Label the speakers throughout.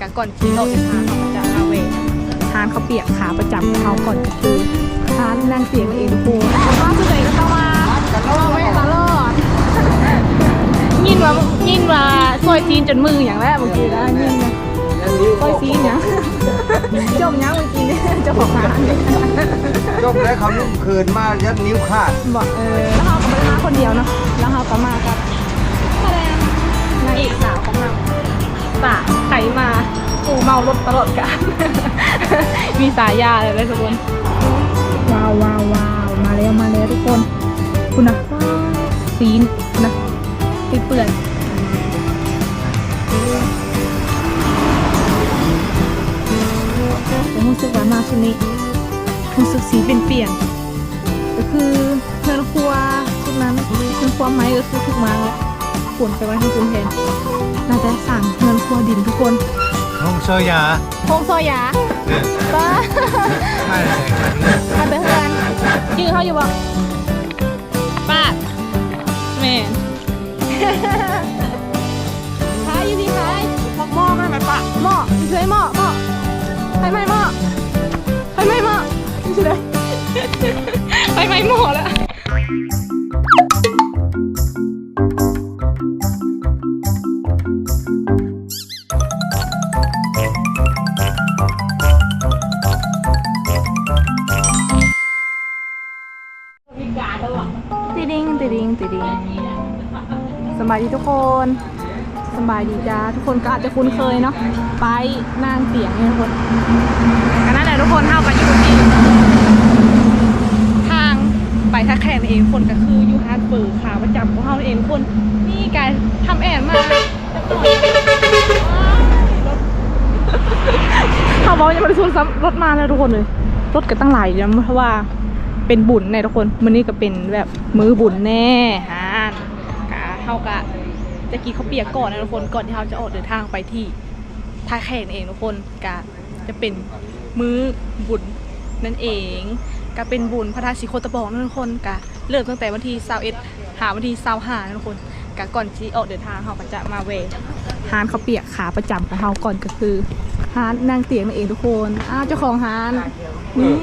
Speaker 1: กะก่อนที่เราจะทานเราก็จะมาเวทานเขาเปียกขาประจำเขาก่อนก็คือทานนางเตียงเองทุกคนว่าสุดเลยก็ต้องมามาเวทตลอดยินว่ายินว่าซอยจีนจนมืออย่างแรกเมื่อกี้นะยินนะซอยจีนอย่างจมยังเมื่อกี้เนี่ยจะบอกร้าน
Speaker 2: จบแล้วเขาลุ่มคืนมากยัดนิ้วขาด
Speaker 1: บอกเออแล้วเขาก็มาคนเดียวเนาะแล้วเขาก็มากับแสดงนางเอกสาวของเรา สาไขมาปูเมารถตลอดกาล มีสายยาเลยเลยทุกคนว้าวว้าวว้าวมาแล้วมาแล้วทุกคน คุณนะว้าวซีนนะไปเปื่อยแต่รู้สึกว่ามาชุดนี้รู้สึกสีเป็นเปลี่ยนก็คือเพื่อนครัวชุดนั้นเพื่อนครัวไม้ก็คือถูกมาแล้ว ขนไปไว้ทางคุณแทนน่าจะสั่งเพื่อนครัวดินทุกคน
Speaker 3: ห้องโซยา
Speaker 1: พงโซยาป้า
Speaker 3: ไม่เลย
Speaker 1: มาเป็นเพื่อนชื่อเขาอยู่บ่ป้าแม่นขายอยู่ที่ขาย
Speaker 3: หม้อไม่ไหมปะ
Speaker 1: หม้อช่วยหม้อ ติดิงติดิงติดิงสบายดีทุกคนสบายดีจ้าทุกคนก็อาจจะคุ้นเคยเนาะไปนางเสียงเนี่ยทุกคนก็นั่นแหละทุกคนเท่ากันอยู่ที่ทางไปท่าแข่เองคนก็คือยูฮาร์ดเบิร์ขาประจำของเขาเองคนนี่กายทำแอนมาเขาบอกว่ายังไม่ได้ซูนซ้ำรถมาแล้วทุกคนเลยรถก็ตั้งหลายนะเพราะว่า เป็นบุญแน่ทุกคนมื้อนี้ก็เป็นแบบมือบุญแน่ฮะกะเฮากะจะกินข้าวเปียกก่อนนะทุกคนก่อนที่เราจะออกเดินทางไปที่ท่าแขนเองทุกคนกะจะเป็นมื้อบุญนั่นเองกะเป็นบุญพระธาตุศรีโคตะบองนะทุกคนกะเริ่มตั้งแต่วันที่21หาวันที่25นะทุกคนกะก่อนที่ออกเดินทางเราก็จะมาเวฮานข้าวเปียกขาประจำของเราก่อนก็คือฮานนางเตียงนั่นเองทุกคนอ้าวเจ้าของฮานนี่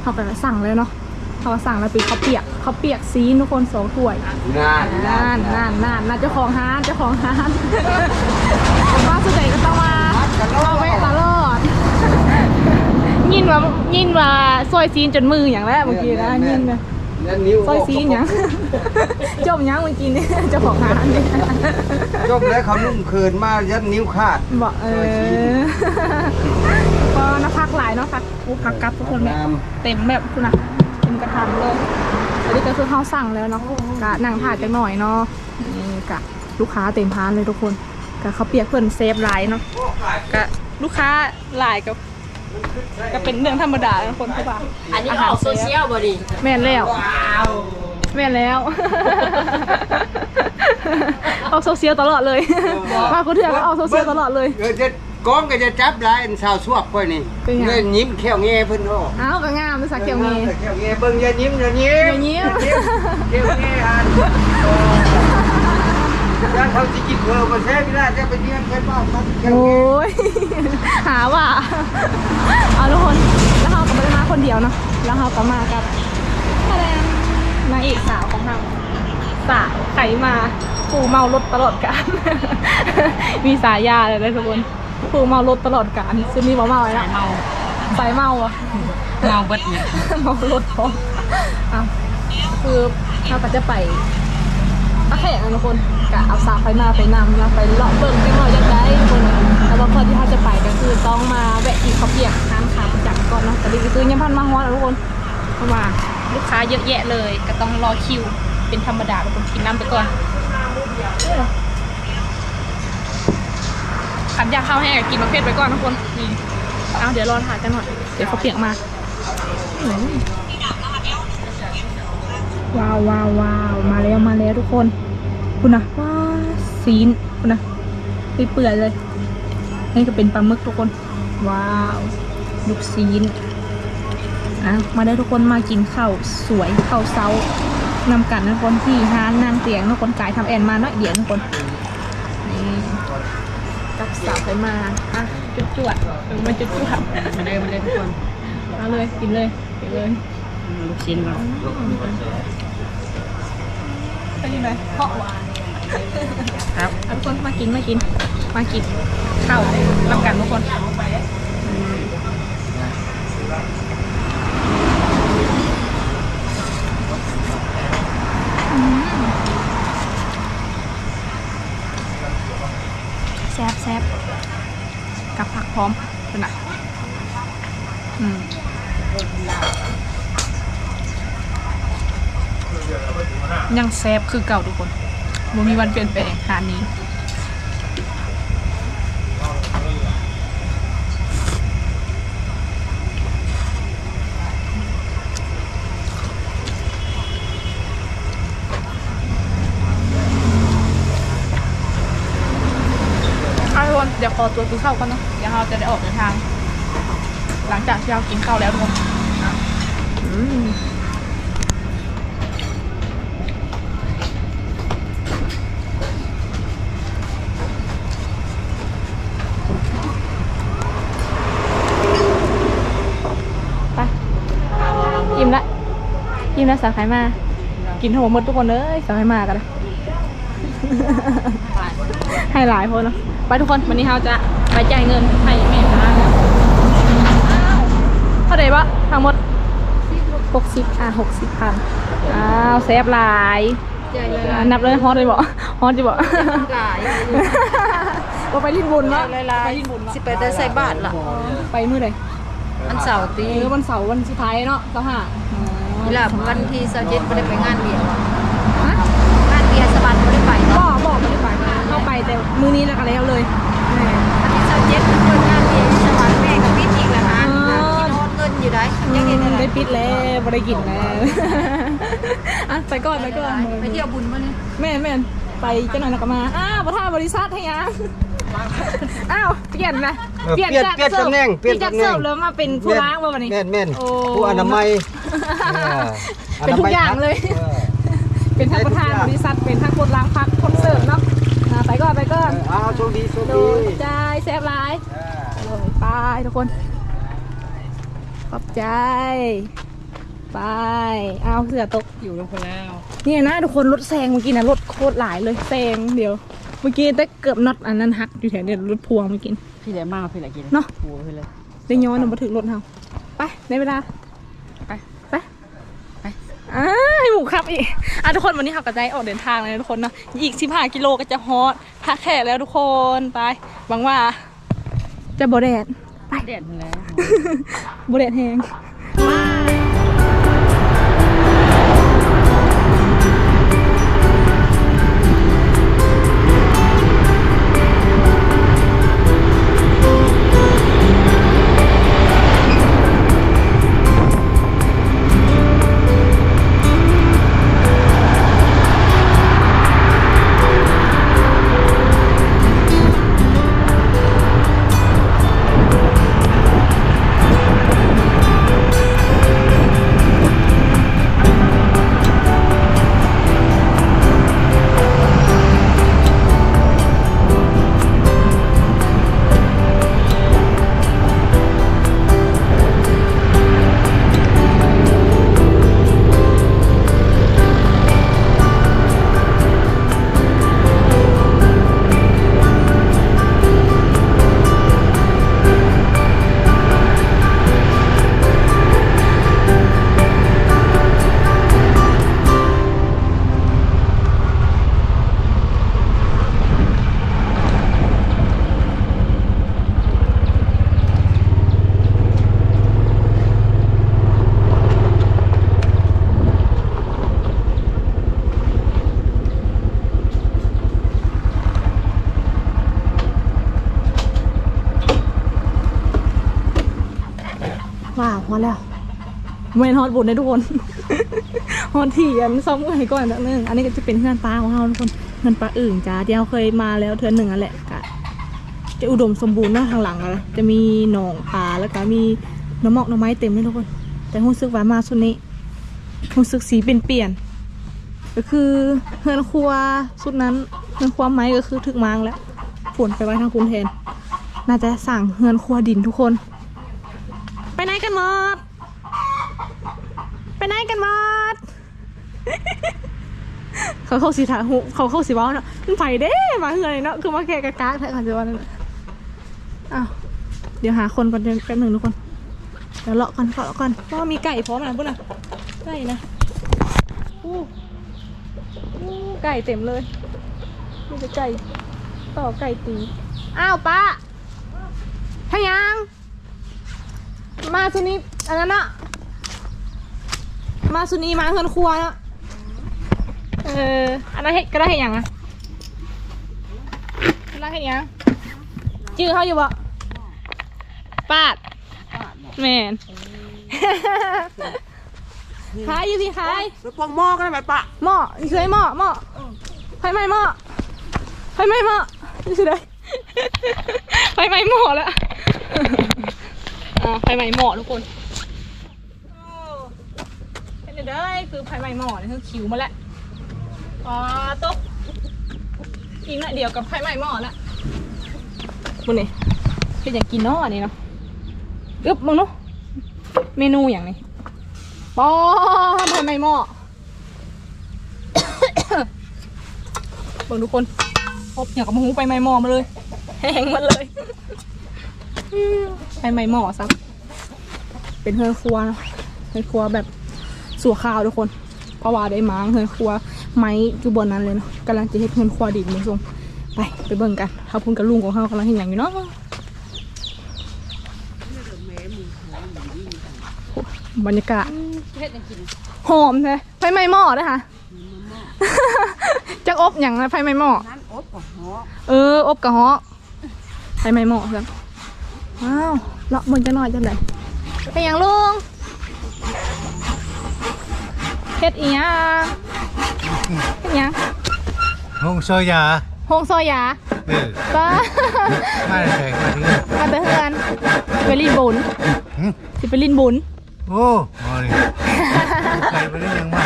Speaker 1: เขาไปสั่งเลยเนาะเขาสั่งแล้วเป็นข้าวเปียกข้าวเปียกซีนทุกคนสองถ้วย
Speaker 2: นาน
Speaker 1: นั่นนั่นนั่นนั่นเจ้าของร้านเจ้าของร้านว่าสุดเลยก็ต้องมามาเวะตลอดยินว่ายินว่าซอยซีนจนมืออย่างแรกเมื่อกี้นะยินนะ
Speaker 2: ยัดนิ้ว
Speaker 1: ซอยซีนอย่างจมยังเมื่อกี้เนี่ยเจ้าของร้านเนี่ย
Speaker 2: จบแล้วเขาลุ่มคืนมายัดนิ้วขาด
Speaker 1: บอกเออก็นักพักหลายเนาะพักอู้พักกลับทุกคนแม่
Speaker 2: น้
Speaker 1: เต็มแบบคุณนะเต็มกระทำเลยอันนี้ก็คือเขาสั่งแล้วเนาะกะนั่งถ่ายจังหน่อยเนาะนี่กะลูกค้าเต็มพานเลยทุกคนกะเขาเปียกเพื่อนเซฟไลน์เนาะกะลูกค้าหลายกับ ก็เป็นเรื่องธรรมดาทุกคนเข้าป่ะ
Speaker 4: อันนี้ออกโซเชียลบ่ดิ
Speaker 1: แม่นแล้วแม่นแล้ว ออกโซเชียลตลอดเลย มาคุณเถื่อนก็ออกโซเชียลตลอดเลยำ
Speaker 2: เออจะก้องก็จะจับลายอันสาวสวบไปนี่
Speaker 1: เป็นไง
Speaker 2: เงินยิ้มแค่วแง่เพิ่นโอ้
Speaker 1: อ้าวก็งามภาษาเกียวมี
Speaker 2: แค่วแง่เบิ่งอย่ายิ้มอย่ายิ้ม
Speaker 1: อย่ายิ้ม
Speaker 2: แค่วแง่อันถ้าเขาจะกิน เพิ่มมาแท้ไม่ได้จะไปเยี่ยมแค่บ้านมันแค่ว
Speaker 1: โอ้
Speaker 2: แง่
Speaker 1: ยหาว่าเอาทุกคนแล้วเขาก็ไม่ได้มาคนเดียวเนาะแล้วเขาก็มากับแสดงนางเอกสาวของเราสาวไขมาปูเมารถตลอดกาล มีสายยาเลยนะทุกคนปูเมารถตลอดกาลซึ่งมีบ่เมาเลยนะ
Speaker 4: เมา
Speaker 1: สายเมาอะ
Speaker 4: เมาเบิดเนี่ย
Speaker 1: เมารถพออะคือเราก็จะไป ตะแคงนะทุกคนกะเอาสาไปมาไปนำแล้วไปเลาะเบิ่งไปหน่อยยังไงทุกคนนะแต่ว่าก่อนที่เขาจะไปก็คือต้องมาแวะกินข้าวเปียกร้านค้าประจำก่อนเนาะแต่ดีก็คือยังพันมาฮอดนะทุกคนเพราะว่าลูกค้าเยอะแยะเลย ก็ต้องรอคิวเป็นธรรมดาทุกคนกินน้ำไปก่อนขันอยากข้าวแห้งกินประเภทไปก่อนทุกคนนี่เอาเดี๋ยวรอถ่ายกันหน่อยเดี๋ยวเขาเปียกมา ว้าวว้าวว้าวมาแล้วมาแล้วทุกคน คุณนะว้าซีนคุณนะเปื่อยเลย นี่ก็เป็นปลาหมึกทุกคน ว้าวลูกซีนอะมาได้ทุกคนมากินข้าวสวยข้าวเซานำกันนะทุกคนที่ห้านนางเตียงทุกคนกายทำแอนมาเนาะเดี๋ยวทุกคนนี่ก็สาวเคยมาอะจุดจวดมันจุดจวด
Speaker 4: มาเลยมาเลยทุกคน
Speaker 1: เอาเลยกินเลยกินเลย
Speaker 4: ลูกชิ้นเรา
Speaker 1: เป็นยังไงเพาะหวาน
Speaker 4: ครับ
Speaker 1: เอาทุกคนมากินมากินมากินข้าวรับกันทุกคนอืมแซ่บแซ่บกับผักพร้อมเป็นไงอืม ยังแซ่บคือเก่าทุกคนบ่มีวันเปลี่ยนแปลงหาดนี้เอาทุกคนเดี๋ยวขอตัวกินข้าวก่อนเนาะเดี๋ยวเราจะได้ออกเดินทาง หลังจากที่เรากินข้าวแล้วทุกคนอืมไปอิ่มละ อิ่มละสาวไข่มา กินทั้งหมดหมดทุกคนเลยสาวไข่มากันนะให้หลายคนเนาะไปทุกคนวันนี้เราจะไปจ่ายเงินให้แม่ค้าแล้วอ้าวเท่าไหร่วะทั้งหมดหกสิบอะหกสิบพันอ้าวเซฟหลาย
Speaker 4: ใหญ่เลย
Speaker 1: อะนับเลยฮอตเลยบอกฮอตจะบอก
Speaker 4: หลาย
Speaker 1: ว่าไปลิ้นบุญวะ
Speaker 4: หลาย
Speaker 1: ไปลิ้นบุญวะ
Speaker 4: สิไปได้ใส่บาทล่ะ
Speaker 1: ไปมื้อไหน
Speaker 4: มันเสาร์ตี
Speaker 1: เออวันเสาร์วันสุดท้ายเนาะเสาร์ห้า อ๋อ
Speaker 4: นี่ล่ะวันที่เสาร์เจ็ดไม่ได้ไปงานเบียร์ว่ะ
Speaker 1: ฮะ
Speaker 4: งานเบียร์สะบัดไม่ได้ไป
Speaker 1: บอ
Speaker 4: เนาะ
Speaker 1: กบอกไม่ได้ไปเข้าไปแต่มื้อนี้แล้วก็แล้วเลยแหม่
Speaker 4: วันที่เสาร์เจ็ดเปิดงานเบียร์ที่สะบัดแม่กับพี่อีกแล้วนะ
Speaker 1: อ๋อ
Speaker 4: ที่โน้ตเงินอยู่ได้ยังไงเนี่ย
Speaker 1: ได้ปิดแล้วไม่ได้กินแล้วอะไปก่อนไปก่อน
Speaker 4: ไปเที่ยวบุญมาเนี่ย
Speaker 1: แม่นแม่นไปเจ้าหน่อยแล้วก็มาอ้าวประธานบริษัทให้ยัง อ้าวเปลี่ยนนะ
Speaker 2: เออเปลี่ยนเปลี่ยนตำแหน่งเปลี่ยน
Speaker 1: จาก
Speaker 2: ตำแหน่ง
Speaker 1: เสิร์ฟแล้วมาเป็นผู้ล้างมาวันนี้
Speaker 2: แม่นแม่น
Speaker 1: โอ้
Speaker 2: ผู้อนามัยเออ
Speaker 1: เป็นทุกอย่างเลย
Speaker 2: ออ
Speaker 1: เป็นทั้งประธานบริษัทเป็นทั้งคนล้างพักคนเสิร์ฟเนาะอ่าไปก่อนไปก่อน
Speaker 2: เออเอาโชคดีโชค
Speaker 1: โด
Speaker 2: ดี
Speaker 1: ยใจแซ่บร้ายเลยไปทุกคน ขอบใจ ไป เอาเสือตก
Speaker 4: อยู่ลงคนแล้ว
Speaker 1: นี่นะทุกคนรถแซงเมื่อกี้นะรถโคตรหลายเลยแซงเดี๋ยว เมื่อกี้ได้เกือบน็อตอันนั้นหักอยู่แถวเนี่ยรถพวงเมื่อกี้
Speaker 4: พี่เหลือมากพี่เหลือกิน
Speaker 1: เนาะ
Speaker 4: โอ้พี่เลย
Speaker 1: ได้ย้อนออกมาถึงรถเฮาไปในเวลา
Speaker 4: ไป
Speaker 1: ไป
Speaker 4: ไป
Speaker 1: อ่าให้หมูครับอีกอะทุกคนวันนี้เราก็ได้ออกเดินทางเลยนะทุกคนเนาะอีก 15 กิโลก็จะฮอตทักแขกแล้วทุกคนไปหวังว่า จะบ่แดดไป
Speaker 4: เด็ดแล้ว
Speaker 1: บ่แดดแหง เมนฮอตบุญนะทุกคนฮอตที่อันซ้อมมือให้ก่อนนิดนึงอันนี้ก็จะเป็นเพื่อนปลาของเราทุกคนเพื่อนปลาอื่นจ้าที่เราเคยมาแล้วเทือนหนึ่งอันแหละกะจะอุดมสมบูรณ์เนอะทางหลังอะจะมีหนองปลาแล้วก็มีหน้ำมอกหน้ำไม้เต็มเลยทุกคน แต่รู้สึกว่ามาสุดนี้รู้สึกสีเปลี่ยนเปลี่ยนๆก็คือเฮือนครัวสุดนั้นเฮือนครัวไม้ก็คือถึกมางแล้วฝฝุ่นไปไว้ทางคุณแทน น่าจะสั่งเฮือนครัวดินทุกคน ไปไหนกันหมด ไปไหนกันหมด เขาเข้าสีถาหูเขาเข้าสีว้าเนาะมันไฟเด้มาเฮือนเลยเนาะคือมาแกะกากแท้ค่ะสีว้านั่นน่ะอ้าวเดี๋ยวหาคนก่อนเดี๋ยวแป๊บหนึ่งทุกคนเดี๋ยวเลาะกันเลาะกันเพราะว่ามีไก่พร้อมนะพุ่นน่ะไก่นะอู้อู้ไก่เต็มเลยมีแต่ไก่ต่อไก่ตีอ้าวป้าพยัง มาสุนีอันนั้นอะมาสุนีมาเฮือนครัวเนาะ เอออันนั้นเห็ดก็ได้เห็ดหยังอะอันนั้นเห็ดหยังจื้อเขาอยู่บ่ปาดแมนขายอยู่พี่ขาย
Speaker 2: ไปปองหม้อกันได้ไหมปะ
Speaker 1: หม้อนี่คือไอ้หม้อหม้อไฟไหม้หม้อไฟไหม้หม้อนี่คืออะไรไฟไหม้หม้อแล้วอ่าไฟไหม้หม้อทุกคนโอ้เป็นเด้อคือไฟไหม้หม้อนี่คือคิวมาแล้ว อ๋อตกอีกหน่อยเดียวกับไฟไหม้หม้อแล้วมึงนี่คืออย่ากกินเนาะอันนี้เนาะอึ๊บมึงเนาะเมนูอย่างนี้ปอไฟไหม้หม้อ เบิ่งทุกคนอบอย่างกับหมูไปไม้หม้อมาเลย แห้งมาเลย ไปไม้หม้อซักเป็นเฮือนครัวเนอะเฮือนครัวแบบสัวข้าวทุกคน เพราะว่าได้ม้างเฮือนครัว ไม้อยู่บนนั้นเลยเนาะกำลังจะเฮ็ดเฮือนครัวดินมือทรงไปไปเบิ่งกันเขาพุ่นกับลุงของเขากำลังเห็นอย่างอยู่เนาะบรรยากาศหอมใช่ไฟไหม้หม้อด้วยค่ะจักอบอย่างนะไฟไหม้หม้อ
Speaker 2: นั้นอบกับหอ
Speaker 1: เอไฟไหม้หม้อเพื่อนว้าวเลาะบนจะหน่อยจังไดไปอย่างลุงเฮ็ดอีหยัง ยัง
Speaker 3: ห้องโซยา
Speaker 1: โฮงซอยา
Speaker 3: เออ
Speaker 1: ป้า
Speaker 3: มาแต่แขกมาที่นี่
Speaker 1: มาเตะเฮือนไปลินบุญ
Speaker 3: หึ
Speaker 1: สิไปลินบุญ
Speaker 3: โอ้โอ้นี่ใครไปได้ยังมา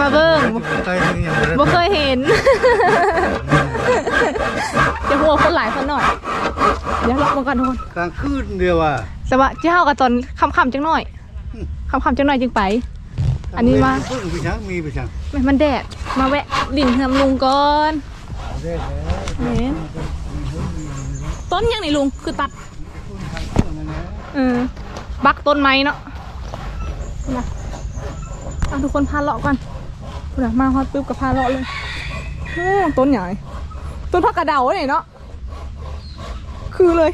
Speaker 1: มาเบิ่ง
Speaker 3: ใครได้ยังมาได้
Speaker 1: บ่เคยเห็นจะหัวคนหลายคนหน่อยเดี๋ยวเลาะมาก่อนทุกคน
Speaker 3: กลางคืนเดียวอะ
Speaker 1: แต่ว่าเจ้ากับตอนค่ำๆจังหน่อยค่ำๆจังหน่อยจึงไป อันนี้มา
Speaker 3: เพิ่งไปชังมีไปชัง
Speaker 1: แม่มันแดด มาแวะลิ่นเฮือมลุงก่อน
Speaker 3: ได้แล้ว
Speaker 1: เห็นต้นยังนี่ลุง คือตัด เออ บักต้นไม้เนาะนะอะทุกคนพาเลาะกันเดี๋ยวมาฮอตปุ๊บกับพาเลาะเลยโอ้ต้นใหญ่ ต้นผักกระเดาเนี่ยเนาะ คือเลย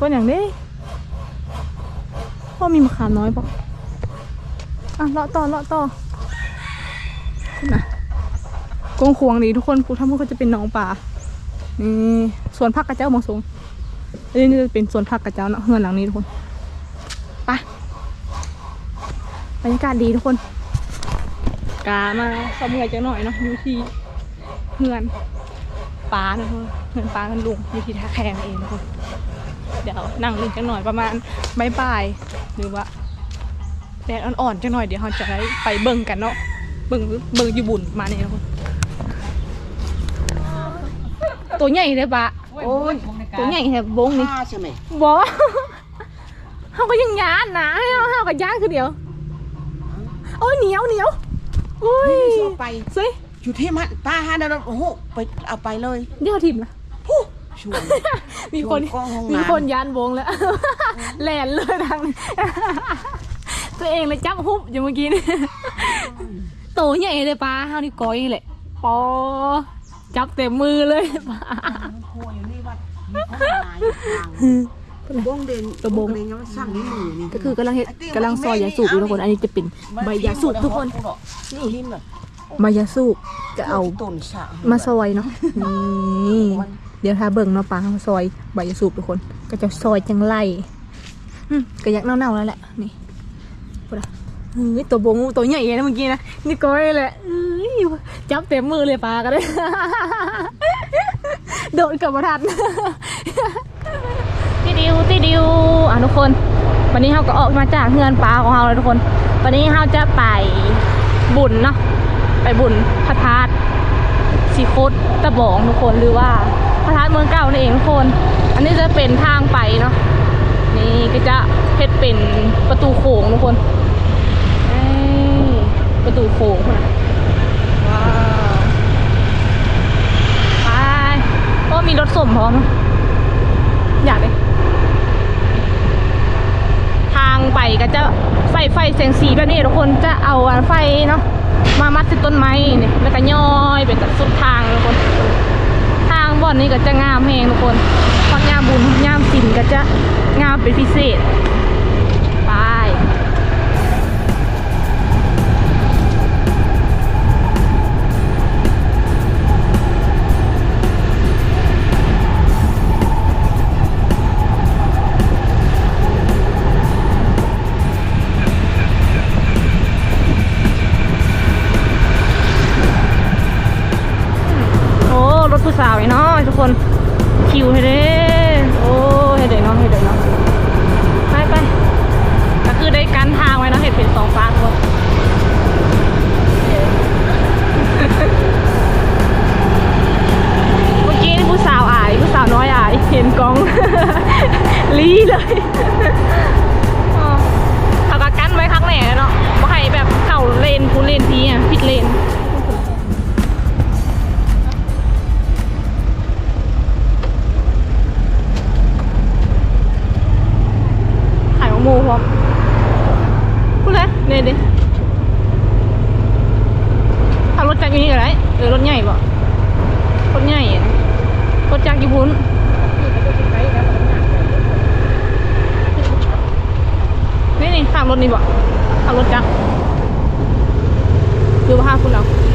Speaker 1: ต้นอย่างนี้พ่อมีมะขามน้อยปะ อะเลาะต่อเลาะต่อขึ้นนะกงควงนี่ทุกคนผู้ทำพวกก็จะเป็นน้องป่านี่สวนผักกระเจ้าบางสูงอันนี้จะเป็นสวนผักกระเจ้าเนาะเฮือนหลังนี้ทุกคนไปบรรยากาศดีทุกคนกามาสำเงยจังหน่อยเนาะอยู่ที่เฮือนปลานะทุกคนเฮือนปลากันลุงอยู่ที่ท่าแคงเองทุกคนเดี๋ยวนั่งเลินจังหน่อยประมาณบ่ายหรือว่า แดดอ่อนๆจังหน่อยเดี๋ยวเราจะได้ไปเบิ่งกันเนาะเบิ่งเบิ่งอยู่บุญมาเนี่ยทุกคนตัวใหญ่เลยปะ
Speaker 2: โอ้ย
Speaker 1: ตัวใหญ่แถบบงนี่
Speaker 2: ผ้าใช่ไหม
Speaker 1: บอเขาก็ยังยานนะเขาเขากับย่านคือเดียวโอ้ยเหนียวเหนียวโอ้ย
Speaker 2: ไม่ได้เอาไป
Speaker 1: เซ่
Speaker 2: อยู่ที่มันป้าฮะเดี๋ยวเราโอ้โหไปเอาไปเลย
Speaker 1: เดี๋ยวทิมนะ
Speaker 2: ชวน
Speaker 1: มีคน
Speaker 2: ชวนกล้องห้องน้ำ
Speaker 1: มีคนยานวงแล้วแหลนเลยทางนี้ ตัวเองเลยจับฮุบอยู่เมื่อกี้นี่ตัวใหญ่เลยปลาห้าวนี่ก้อยแหละปอจับเต็มมือเลยปลา
Speaker 2: โคอยู่นี่วัดมีข้าวหลายอย่างบงเด่น
Speaker 1: ตัวบง
Speaker 2: เด่นยังไม่สั่งนี่มือนี่
Speaker 1: ก็คือกำลังเฮ็ดกำลังซอยยาสูบอยู่ทุกคน อันนี้จะเป็นใบยาสูบทุกคน
Speaker 2: นี่ทิมเลย
Speaker 1: ใบยาสูบจะเอา
Speaker 2: ต้นสะ
Speaker 1: มาซอยเนาะนี่เดี๋ยวถ้าเบิ่งเนาะปลาเขาซอยใบยาสูบทุกคน ก็จะซอยจังไรอืมก็อยักเน่าๆแล้วแหละนี่ ปะเฮ้ยตัวบงูตัวใหญ่เลยนะเมื่อกี้นะนี่ก้อยแหละจับเต็มมือเลยปลาก็เด้โดนกับประทัดที่ดิวที่ดิวอะทุกคน วันนี้เราก็ออกมาจากเฮือนปลาของเราเลยทุกคน วันนี้เราจะไปบุญเนาะไปบุญพระธาตุสีโคตตะบองทุกคนหรือว่าพระธาตุเมืองเก่านั่นเองทุกคน อันนี้จะเป็นทางไปเนาะนี่ก็จะเพชรเป็นประตูโขงทุกคน ประตูโค้งนะว้าวไปก็มีรถส่งพร้อม อยากเลยทางไปก็จะไฟไฟแสงสีแบบนี้ทุกคนจะเอาไฟเนาะมามัดติดต้นไม้เนี่ยแล้วก็ย้อยเปจากสุดทางทุกคน ทางบ่อนนี้ก็จะงามแหงทุกคนพอดงามบุญงามสินก็จะงามเป็นพิเศษ Dua hapon lang.